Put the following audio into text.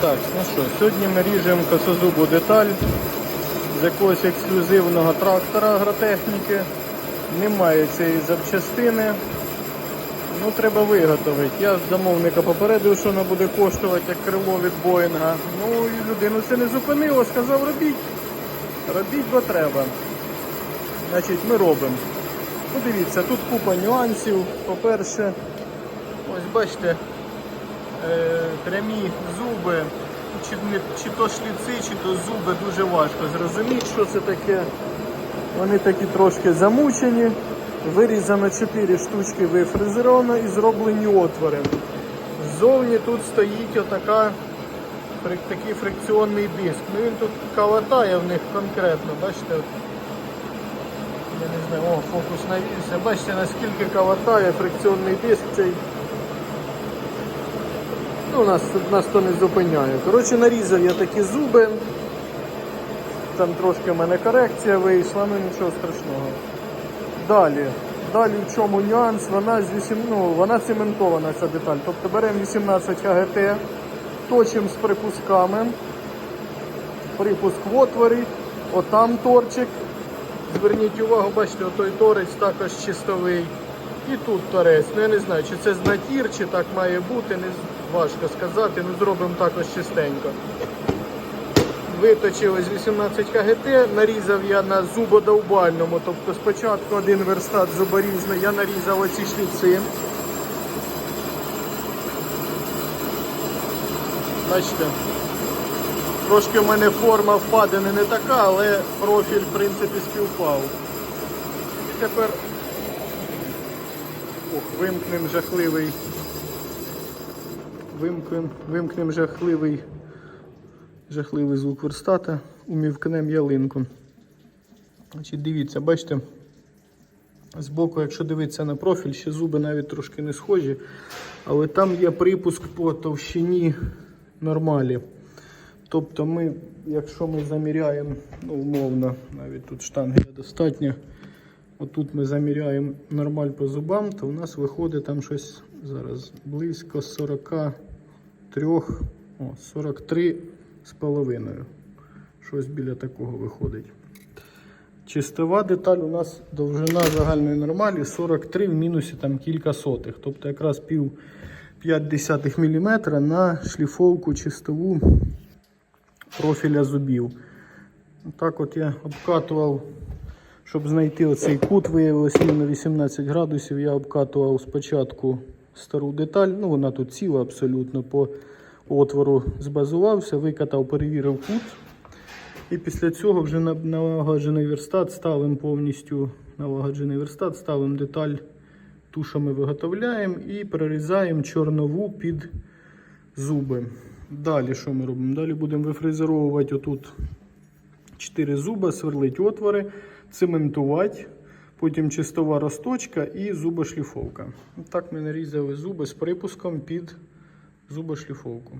Так, ну що, сьогодні ми ріжемо косозубу деталь з якогось ексклюзивного трактора агротехніки. Немає цієї запчастини. Ну, треба виготовити. Я замовника попередив, що вона буде коштувати як крило від Боїнга. Ну і людину це не зупинило, сказав робіть. Робіть, бо треба. Значить, ми робимо. Ну, дивіться, тут купа нюансів. По-перше, ось бачите, прямі зуби, чи, чи то шліци, чи то зуби дуже важко зрозуміти, що це таке. Вони такі трошки замучені. Вирізано 4 штучки вифрезеровано і зроблені отвори. Ззовні тут стоїть отака, такий фрикціонний диск. Ну він тут калатає в них конкретно, бачите? Я не знаю, о, фокус навівся. Бачите, наскільки калатає фрикціонний диск цей. Ну, нас, нас то не зупиняє. Коротше, нарізав я такі зуби. Там трошки в мене корекція вийшла, ну нічого страшного. Далі. Далі в чому нюанс? Вона з 8, ну, вона цементована ця деталь. Тобто беремо 18 АГТ, точимо з припусками. Припуск в отворі, отам торчик. Зверніть увагу, бачите, отой торець також чистовий. І тут торець. Ну я не знаю, чи це з натір, чи так має бути, не важко сказати. Ну зробимо також чистенько. Виточив ось 18 КГТ, нарізав я на зубодовбальному. Тобто спочатку один верстат зуборізний, я нарізав оці шліци. Бачите, трошки в мене форма впадини не така, але профіль в принципі співпав. І тепер вимкнем жахливий. Вимкнем, вимкнем жахливий жахливий звук верстата, умівкнем ялинку. Значить, Дивіться, бачите, збоку, якщо дивитися на профіль, ще зуби навіть трошки не схожі, але там є припуск по товщині нормалі. Тобто ми, якщо ми заміряємо, ну, умовно, навіть тут штанги достатньо, отут ми заміряємо нормаль по зубам, то у нас виходить там щось зараз близько 43, о, 43 з половиною. Щось біля такого виходить. Чистова деталь у нас довжина загальної нормалі 43 в мінусі там кілька сотих. Тобто якраз пів 5 мм на шліфовку чистову профіля зубів. Так от я обкатував, щоб знайти оцей кут, виявилось рівно 18 градусів. Я обкатував спочатку стару деталь, ну вона тут ціла абсолютно по отвору збазувався, викатав, перевірив кут. І після цього вже налагоджений верстат ставимо повністю налагоджений верстат, ставимо деталь, ту, що ми виготовляємо, і прорізаємо чорнову під зуби. Далі що ми робимо? Далі будемо вифрезеровувати отут 4 зуби, сверлити отвори, цементувати, потім чистова росточка і зубошліфовка. Так ми нарізали зуби з припуском під зубошліфовку.